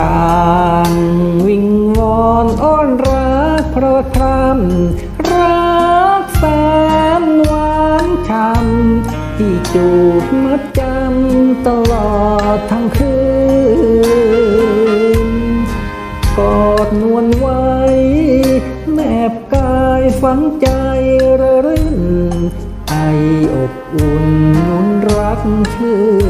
ต่างวิ่งวอนอ้อนรักพระพรำรักแสนหวานคำที่จูบมัดจำตลอดทั้งคืนกอดนวลไว้แนบกายฝังใจระรื่นไออบอุ่นนุนรักเธน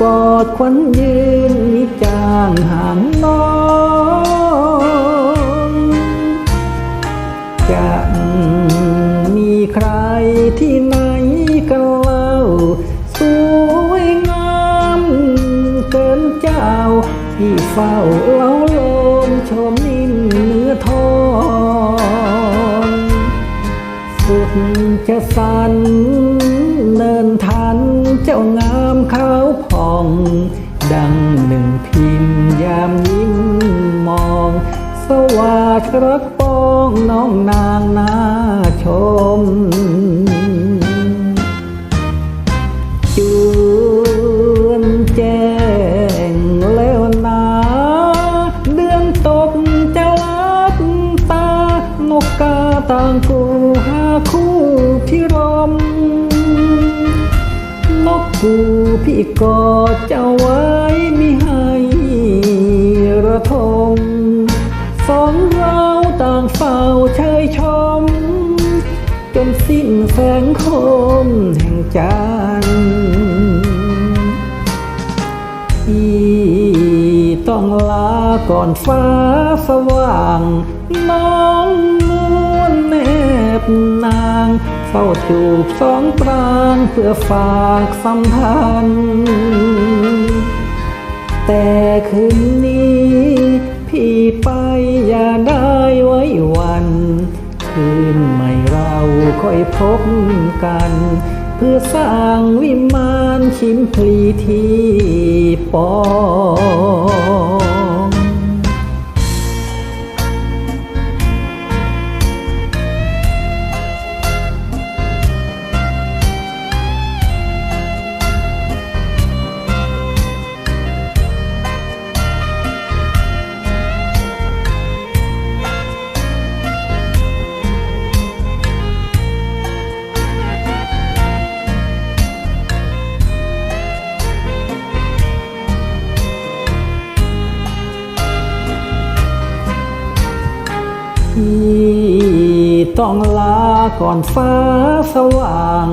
กอดควันยืนมิจางห่างน้องจะมีใครที่ไหนกันเล่า สวยงามเกินเจ้าที่เฝ้าเล้า จะสันเนินทันเจ้างามขาวผ่อง ดังหนึ่งพิมพ์ยามยิ้มมอง สวัสดรักปองน้องนางนาชม ระทมสองเราต่างเฝ้าเชยชม จนสิ้นแสงคมแห่งจันทร์ที่ต้องลาก่อนฟ้าสว่าง น้องนวลแนบนางเฝ้าจูบสองปรางเพื่อฝากสัมพันธ์แต่คืนนี้ พี่ไปอย่าได้ไว้วัน คืนใหม่เราค่อยพบกัน เพื่อสร้างวิมานชิมพลีที่ปอ ที่ต้องลาก่อนฟ้าสว่าง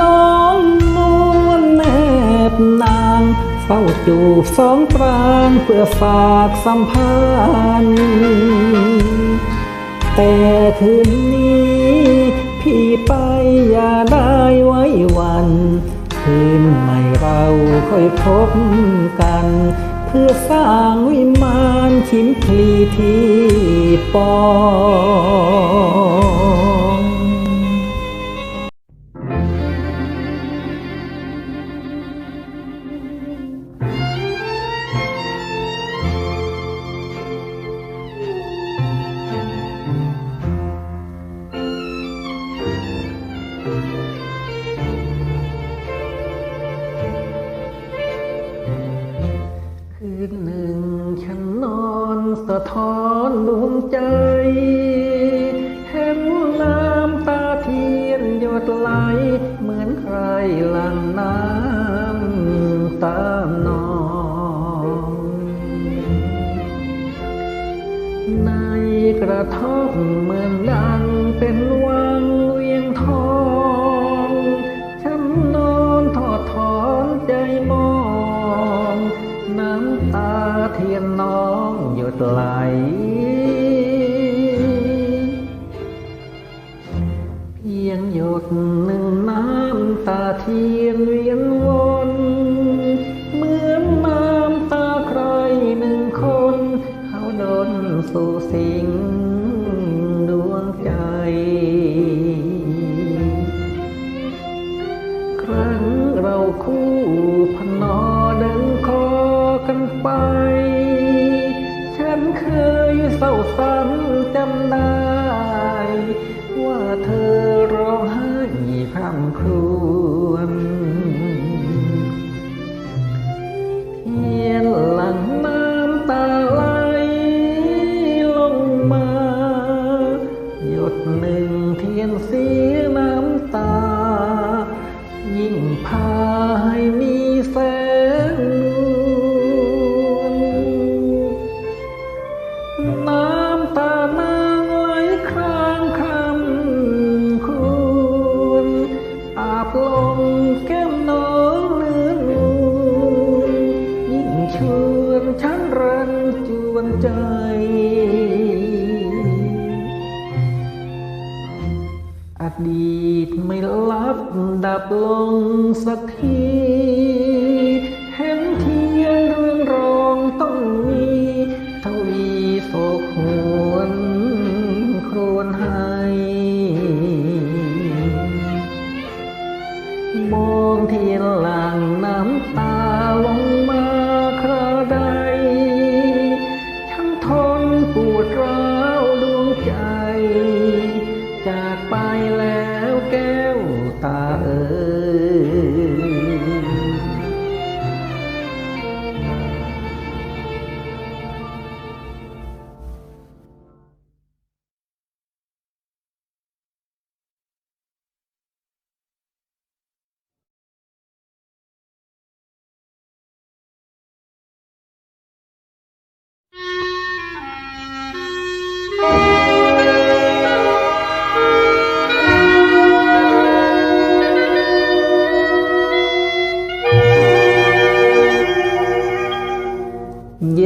น้องนวลแนบนางเฝ้าจูบสองปรางเพื่อฝากสัมพันธ์แต่คืนนี้ พี่ไปอย่าได้ไว้วัน คืนใหม่เราค่อยพบกัน เพื่อสร้างวิมานชิมพลีที่ปอ สะท้อนดวงใจ เห็นน้ำตาเทียนหยดไหล เหมือนใครหลั่งน้ำตามนอง ในกระท่อมเหมือนดัง ทียนเวียนวนเหมือนน้ำตาใครหนึ่งคน เขาดนสู่สิ่งดวงใจ ครั้งเราคู่พนอเดินคอกันไป ฉันเคยเศร้าซ้ำจำได้ ดีตไม่ลับดับลงสักที เห็นเทียนเรื่องรองต้องมีทวีโศกหวนครวนให้มองเทียนลา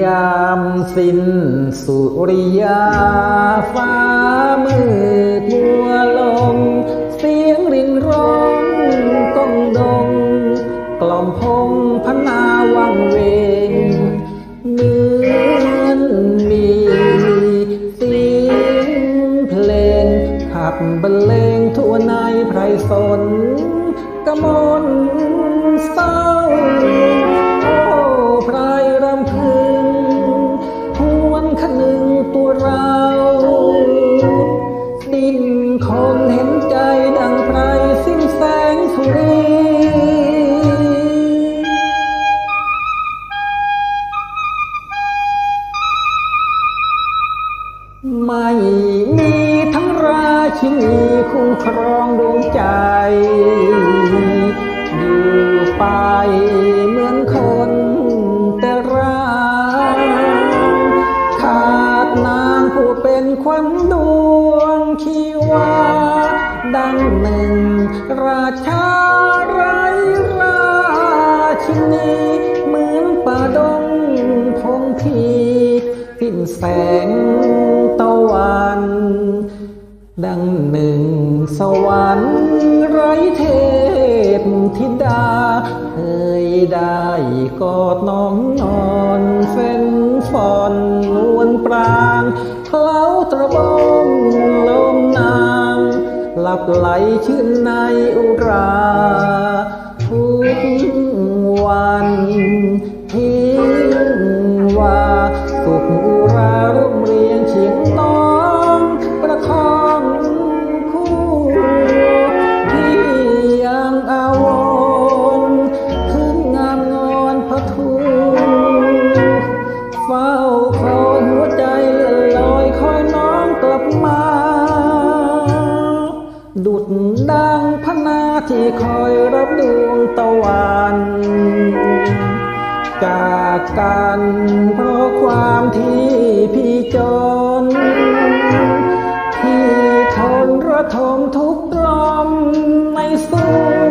ยามสิ้นสุริยาฟ้ามืดมัวลง เสียงรินร้องก้องดง กล่อมพงพนาวังเวงเหมือนมีเสียงเพลงขับบรรเลงทั่วในไพรสนกมลเศร้า ดังหนึ่ง ราชาไรราชินีเหมือนป่าดงพงพีสิ้นแสงตะวัน ดังหนึ่งสวรรค์ไรเทพธิดา เคยได้กอดน้องนอนเฟ้นฟอนนวลปรางเคล้าตระบองลมนา งหลับไหลชื่นในอุราทุกวัน จากกันเพราะความที่พี่จน ที่ทนระทมทุกข์ตรอมในสู้